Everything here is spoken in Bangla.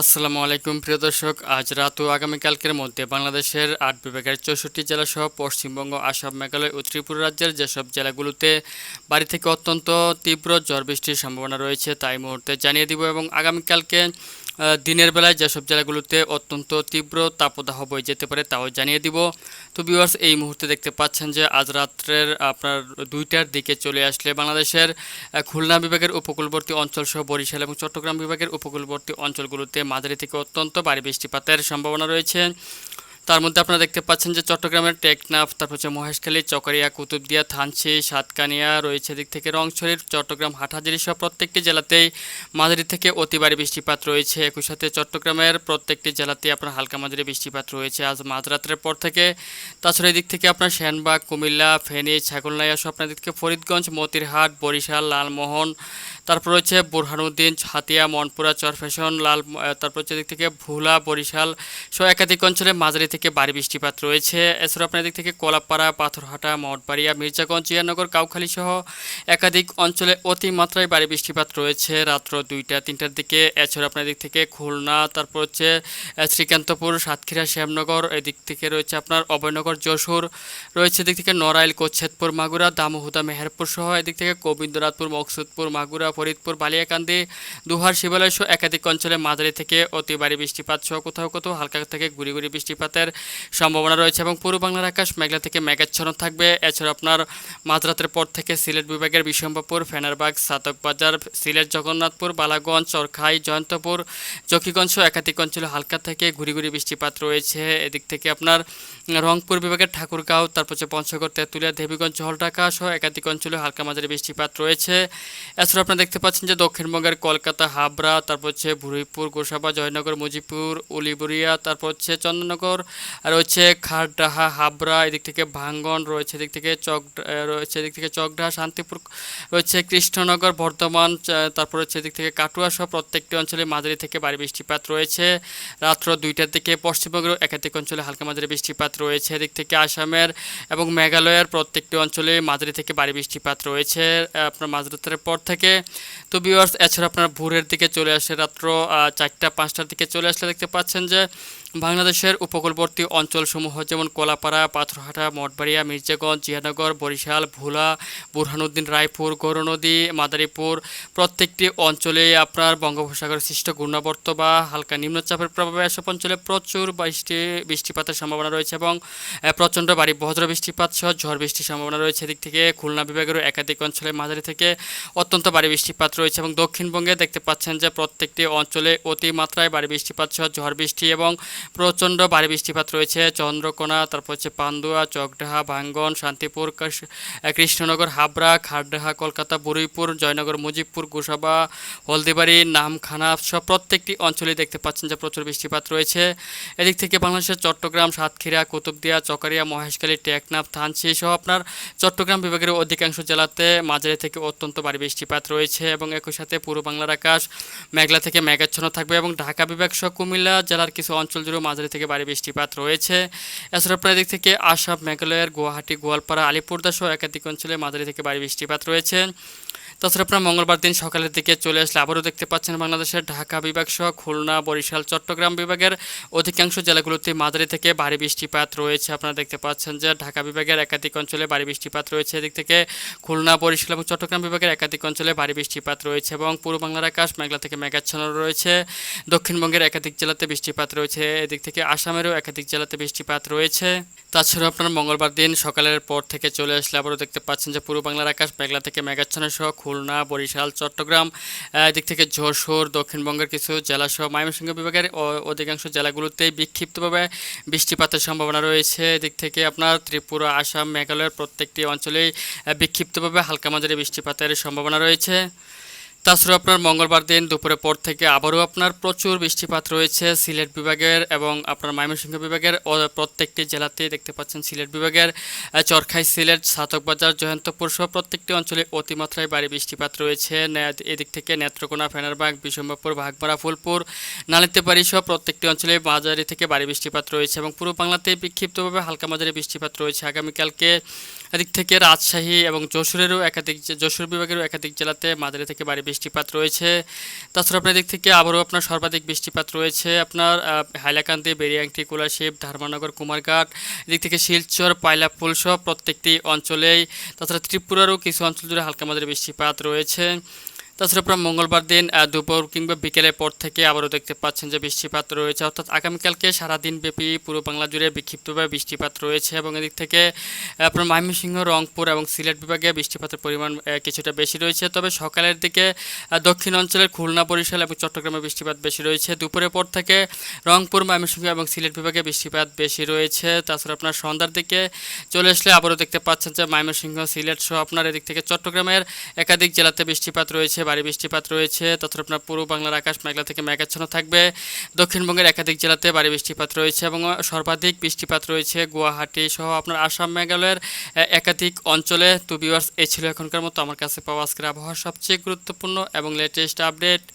আসসালামু আলাইকুম, প্রিয় দর্শক। আজ রাত ও আগামীকালকের মধ্যে বাংলাদেশের আট বিভাগের চৌষট্টি জেলা সহ পশ্চিমবঙ্গ, আসাম, মেঘালয় ও ত্রিপুরা রাজ্যের যেসব জেলাগুলোতে বাড়ি থেকে অত্যন্ত তীব্র ঝড় বৃষ্টির সম্ভাবনা রয়েছে, তাই মুহূর্তে জানিয়ে দিব এবং আগামীকালকে দিনের বেলায় যেসব জেলাগুলোতে অত্যন্ত তীব্র তাপদাহ বয়ে যেতে পারে তাও জানিয়ে দিব। তো ভিউয়ার্স এই মুহূর্তে দেখতে পাচ্ছেন যে আজ রাত্রের আপনার দুইটার দিকে চলে আসলে বাংলাদেশের খুলনা বিভাগের উপকূলবর্তী অঞ্চল সহ বরিশাল এবং চট্টগ্রাম বিভাগের উপকূলবর্তী অঞ্চলগুলোতে মাঝারি থেকে অত্যন্ত ভারী বৃষ্টিপাতের সম্ভাবনা রয়েছে। তার মধ্যে আপনারা দেখতে পাচ্ছেন যে চট্টগ্রামের টেকনাফ, তারপর হচ্ছে মহেশখালী, চকরিয়া, কুতুবদিয়া, থানচি, সাতকানিয়া, রয়েছে দিক থেকে রংছড়ির, চট্টগ্রাম, হাটহাজারি সহ প্রত্যেকটি জেলাতেই মাঝারি থেকে অতি ভারী বৃষ্টিপাত রয়েছে। একই সাথে চট্টগ্রামের প্রত্যেকটি জেলাতেই আপনার হালকা মাঝারি বৃষ্টিপাত রয়েছে আজ মাঝরাতের পর থেকে। তাছাড়া এদিক থেকে আপনার শ্যানবাগ কুমিল্লা, ফেনী, ছাগলনাইয়া সহ আপনার দিক থেকে ফরিদগঞ্জ, মতিরহাট, বরিশাল, লালমোহন, তারপর হচ্ছে বুরহানুদ্দিন হাতিয়া মনপুরা, চরফেশন, লাল তারপর হচ্ছে দিক থেকে ভোলা, বরিশাল সহ একাধিক অঞ্চলে মাঝারি থেকে ভারী বৃষ্টিপাত রয়েছে। এছাড়া আপনার দিক থেকে কলাপাড়া, পাথরহাটা, মঠবাড়িয়া, মির্জাগঞ্জ, জিয়ানগর, কাউখালী সহ একাধিক অঞ্চলে অতিমাত্রায় ভারী বৃষ্টিপাত রয়েছে। রাত্র দুইটা, তিনটার দিকে। এছাড়া আপনার দিক থেকে খুলনা, তারপর হচ্ছে শ্রীকান্তপুর, সাতক্ষীরা, শ্যামনগর, এদিক থেকে রয়েছে আপনার অভয়নগর, যশোর, রয়েছে এদিক থেকে নড়াইল কোচ্ছেদপুর মাগুরা, দামোহুদা, মেহেরপুর সহ এদিক থেকে গোবিন্দনাথপুর মকসুদপুর, মাগুরা, ফরিদপুর, বালিয়াকান্দি, দুহার শিবালয় সহ একাধিক অঞ্চলে মাঝারি থেকে অতি ভারী বৃষ্টিপাত সহ কোথাও কোথাও হালকা থেকে গুড়ি গুড়ি বৃষ্টিপাতের সম্ভাবনা রয়েছে এবং পূর্ব বাংলার আকাশ মেঘলা থেকে মেঘাচ্ছন্ন থাকবে। এছাড়া আপনার মাঝরাতের পর থেকে সিলেট বিভাগের বিশম্বপুর ফেনারবাগ, সাতকবাজার, সিলেট, জগন্নাথপুর, বালাগঞ্জ, চরখাই, জয়ন্তপুর জকিগঞ্জ একাধিক অঞ্চলে হালকা থেকে ঘুরি ঘুরি বৃষ্টিপাত রয়েছে। এদিক থেকে আপনার রংপুর বিভাগের ঠাকুরগাঁও, তারপর হচ্ছে পঞ্চগড়, তেঁতুলিয়া, দেবীগঞ্জ জলঢাকা সহ একাধিক অঞ্চলে হালকা মাঝারি বৃষ্টিপাত রয়েছে। এছাড়া আপনারা দেখতে পাচ্ছেন যে দক্ষিণবঙ্গের কলকাতা, হাবড়া, তারপর হচ্ছে ভুরিপুর গোসাবা, জয়নগর, মুজিবপুর উলিবুরিয়া তারপর হচ্ছে চন্দননগর হচ্ছে খারডাহা হাবরা এদিক থেকে ভাঙ্গন, রয়েছে এদিক থেকে চক রয়েছে এদিক থেকে চকডাহা, শান্তিপুর, রয়েছে কৃষ্ণনগর, বর্ধমান তারপর হচ্ছে এদিক থেকে কাটুয়া সহ প্রত্যেকটি অঞ্চলে মাঝারি থেকে ভারী বৃষ্টিপাত রয়েছে। রাত্র দুইটার দিকে পশ্চিমবঙ্গের একাধিক অঞ্চলে হালকা মাঝারি বৃষ্টিপাত রয়েছে এদিক থেকে আসামের এবং মেঘালয়ের প্রত্যেকটি অঞ্চলে মাঝারি থেকে ভারী বৃষ্টিপাত রয়েছে আপনার মাঝরাতের পর থেকে। তো ভিউয়ার্স এছাড়া আপনার ভোরের দিকে চলে আসে রাত্র চারটা, পাঁচটার দিকে চলে আসলে দেখতে পাচ্ছেন যে বাংলাদেশের উপকূলবর্তী অঞ্চলসমূহ যেমন কোলাপাড়া, পাথরহাটা, মঠবাড়িয়া, মির্জাগঞ্জ, জিয়ানগর, বরিশাল, ভোলা, বুরহানুদ্দিন, রায়পুর, গৌরনদী, মাদারীপুর প্রত্যেকটি অঞ্চলে আপনার বঙ্গোপসাগর সৃষ্ট ঘূর্ণাবর্ত বা হালকা নিম্নচাপের প্রভাবে এসব অঞ্চলে প্রচুর বৃষ্টি, বৃষ্টিপাতের সম্ভাবনা রয়েছে এবং প্রচণ্ড বাড়ি বজ্র বৃষ্টিপাত সহ ঝড় বৃষ্টির সম্ভাবনা রয়েছে। এদিক থেকে খুলনা বিভাগেরও একাধিক অঞ্চলে মাঝারি থেকে অত্যন্ত বাড়ি বৃষ্টিপাত রয়েছে এবং দক্ষিণবঙ্গে দেখতে পাচ্ছেন যে প্রত্যেকটি অঞ্চলে অতিমাত্রায় বাড়ি বৃষ্টিপাত সহ ঝড় বৃষ্টি এবং প্রচণ্ড ভারী বৃষ্টিপাত রয়েছে। চন্দ্রকোনা, তারপর হচ্ছে পান্ডুয়া, চকডাহা, ভাঙ্গন, শান্তিপুর কৃষ্ণনগর, হাবড়া খারডাহা কলকাতা, বুরুইপুর, জয়নগর, মুজিবপুর, গোসাবা, হলদিবাড়ি, নামখানা সব প্রত্যেকটি অঞ্চলে দেখতে পাচ্ছেন যে প্রচুর বৃষ্টিপাত রয়েছে। এদিক থেকে বাংলাদেশের চট্টগ্রাম, সাতক্ষীরা, কুতুবদিয়া, চকারিয়া, মহেশখালী, টেকনাফ থানসি সহ আপনার চট্টগ্রাম বিভাগের অধিকাংশ জেলাতে মাঝারি থেকে অত্যন্ত ভারী বৃষ্টিপাত রয়েছে এবং একই সাথে পূর্ব বাংলার আকাশ মেঘলা থেকে মেঘাচ্ছন্ন থাকবে এবং ঢাকা বিভাগ সহ কুমিল্লা জেলার কিছু অঞ্চল জুড়েও মাঝারি থেকে ভারী বৃষ্টিপাত রয়েছে। এছাড়া প্রায় দিক থেকে আসাম মেঘালয়ের গুয়াহাটি, গোয়ালপাড়া আলিপুরদাসহ একাধিক অঞ্চলে মাঝারি থেকে ভারী বৃষ্টিপাত রয়েছে। তাছাড়া আপনার মঙ্গলবার দিন সকালের দিকে চলে আসলে আবারও দেখতে পাচ্ছেন বাংলাদেশের ঢাকা বিভাগ সহ খুলনা, বরিশাল, চট্টগ্রাম বিভাগের অধিকাংশ জেলাগুলোতে মাঝারি থেকে ভারী বৃষ্টিপাত রয়েছে। আপনারা দেখতে পাচ্ছেন যে ঢাকা বিভাগের একাধিক অঞ্চলে ভারী বৃষ্টিপাত রয়েছে। এদিক থেকে খুলনা, বরিশাল এবং চট্টগ্রাম বিভাগের একাধিক অঞ্চলে ভারী বৃষ্টিপাত রয়েছে এবং পূর্ব বাংলার আকাশ মেঘলা থেকে মেঘাচ্ছন্ন রয়েছে। দক্ষিণবঙ্গের একাধিক জেলাতে বৃষ্টিপাত রয়েছে। এদিক থেকে আসামেরও একাধিক জেলাতে বৃষ্টিপাত রয়েছে। তাছাড়া আপনার মঙ্গলবার দিন সকালের পর থেকে চলে আসলে আবারও দেখতে পাচ্ছেন যে পূর্ব বাংলার আকাশ মেঘলা থেকে মেঘাচ্ছন্ন সহ খুলনা, বরিশাল, চট্টগ্রাম দিক থেকে যশোর, দক্ষিণবঙ্গের কিছু জেলাসহ ময়মনসিংহ বিভাগের অধিকাংশ জেলাগুলোতেই বিক্ষিপ্তভাবে বৃষ্টিপাতের সম্ভাবনা রয়েছে। দিক থেকে আপনার ত্রিপুরা, আসাম, মেঘালয়ের প্রত্যেকটি অঞ্চলেই বিক্ষিপ্তভাবে হালকা মাঝারি বৃষ্টিপাতের সম্ভাবনা রয়েছে। তাছাড়া আপনার মঙ্গলবার দিন দুপুরের পর থেকে আবারও আপনার প্রচুর বৃষ্টিপাত রয়েছে সিলেট বিভাগের এবং আপনার ময়মনসিংহ বিভাগের প্রত্যেকটি জেলাতেই দেখতে পাচ্ছেন সিলেট বিভাগের চরখাই সিলেট, সাতকবাজার, জয়ন্তপুর সহ প্রত্যেকটি অঞ্চলে অতিমাত্রায় বাড়ি বৃষ্টিপাত রয়েছে। এদিক থেকে নেত্রকোনা, ফেনারবাগ, বিশম্বরপুর ভাগমারা ফুলপুর, নালিতেবাড়ি সহ প্রত্যেকটি অঞ্চলে মাঝারি থেকে ভারী বৃষ্টিপাত রয়েছে এবং পূর্ব বাংলাতে বিক্ষিপ্তভাবে হালকা মাঝারি বৃষ্টিপাত রয়েছে। আগামীকালকে এদিক থেকে রাজশাহী এবং যশোরেরও একাধিক, যশোর বিভাগেরও একাধিক জেলাতে মাঝারি থেকে বৃষ্টি বৃষ্টিপাত রয়েছে। তাছাড়া আপনার দিক থেকে আবারও আপনার সর্বাধিক বৃষ্টিপাত রয়েছে। আপনার হাইলাকান্দি, বেরিয়াংটি কোলাশিপ ধর্মনগর, কুমারঘাট, এদিক থেকে শিলচর, পাইলাপুল সহ প্রত্যেকটি অঞ্চলেই, তাছাড়া ত্রিপুরারও কিছু অঞ্চল জুড়ে হালকা মাঝারি বৃষ্টিপাত রয়েছে। তাছাড়া আপনার মঙ্গলবার দিন দুপুর কিংবা বিকেলের পর থেকে আবারও দেখতে পাচ্ছেন যে বৃষ্টিপাত রয়েছে। অর্থাৎ আগামীকালকে সারাদিন ব্যাপী পুরো বাংলা জুড়ে বিক্ষিপ্তভাবে বৃষ্টিপাত রয়েছে এবং এদিক থেকে আপনার ময়মনসিংহ, রংপুর এবং সিলেট বিভাগে বৃষ্টিপাতের পরিমাণ কিছুটা বেশি রয়েছে। তবে সকালের দিকে দক্ষিণ অঞ্চলের খুলনা, বরিশাল এবং চট্টগ্রামে বৃষ্টিপাত বেশি রয়েছে। দুপুরের পর থেকে রংপুর, ময়মনসিংহ এবং সিলেট বিভাগে বৃষ্টিপাত বেশি রয়েছে। তাছাড়া আপনার সন্ধ্যার দিকে চলে আসলে আবারও দেখতে পাচ্ছেন যে ময়মনসিংহ, সিলেট সহ আপনার এদিক থেকে চট্টগ্রামের একাধিক জেলাতে বৃষ্টিপাত রয়েছে ভারী বৃষ্টিপাত রয়েছে। তাছাড়া আপনার পূর্ব বাংলার আকাশ মেঘলা থেকে মেঘাচ্ছন্ন থাকবে। দক্ষিণবঙ্গের একাধিক জেলাতে ভারী বৃষ্টিপাত রয়েছে এবং সর্বাধিক বৃষ্টিপাত রয়েছে গুয়াহাটি সহ আপনার আসাম, মেঘালয়ের একাধিক অঞ্চলে। তো বিভার্স এই ছিল এখনকার মতো। আমার কাছে পাওয়া আজকের আবহাওয়ার সবচেয়ে গুরুত্বপূর্ণ এবং লেটেস্ট আপডেট